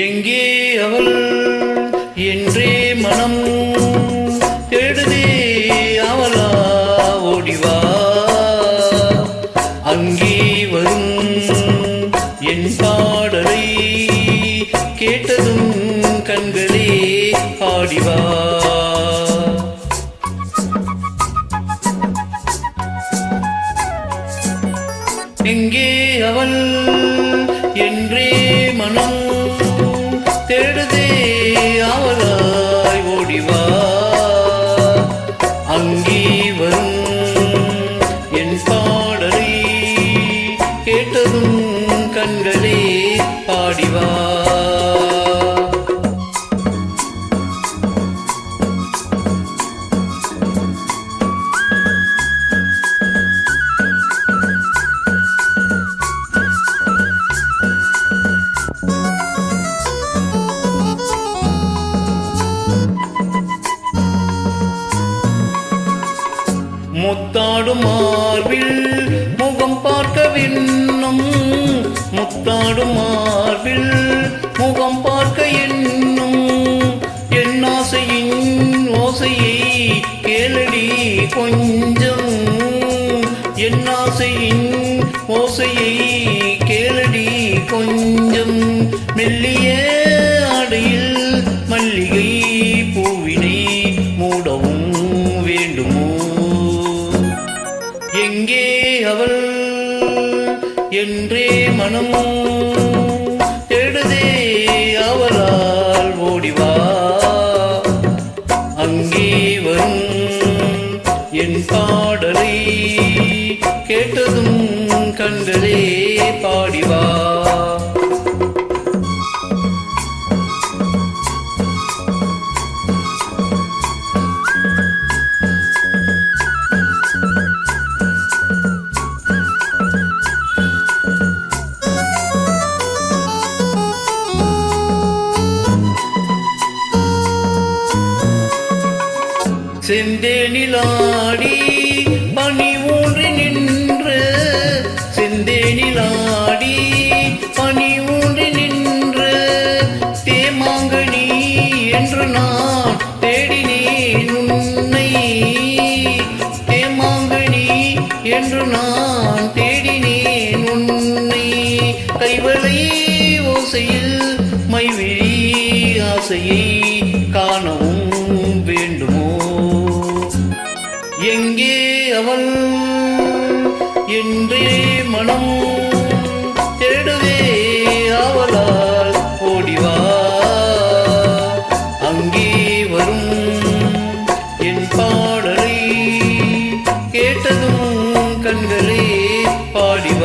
எங்கே அவள்? என்றே மனம் தேடுதே அவளா? ஓடிவா. அங்கே வரும் என் பாடலை கேட்டதும் கண்களே பாடிவா எங்கே அவள்? முத்தாடும் மார்பில் முகம் பார்க்க விண்ணும் முத்தாடும் மார்பில் முகம் பார்க்க என்னும் என் ஆசையின் ஓசையை கேளடி கொஞ்சம். என் ஆசையின் ஓசையை கேளடி கொஞ்சம். மெல்லியே என்றே மனமோ? தேடுதே அவளால் ஓடிவா. அங்கே வரும் என் பாடலை கேட்டதும் கண்களே பாடிவா. செந்தேனிலாடி பனி ஊன்றி நின்று செந்தேனிலாடி பனி ஊன்றி நின்று தேமாங்கனி என்று நான் தேடினேன் உன்னை. தேமாங்கனி என்று நான் தேடினேன் உன்னை. கைவளை ஓசையில் மைவிழி ஆசையை. அவன் என்றே மனம் தேடுவே அவளால் ஓடிவா அங்கே வரும் என் பாடலை கேட்டதும் கண்களே பாடிவா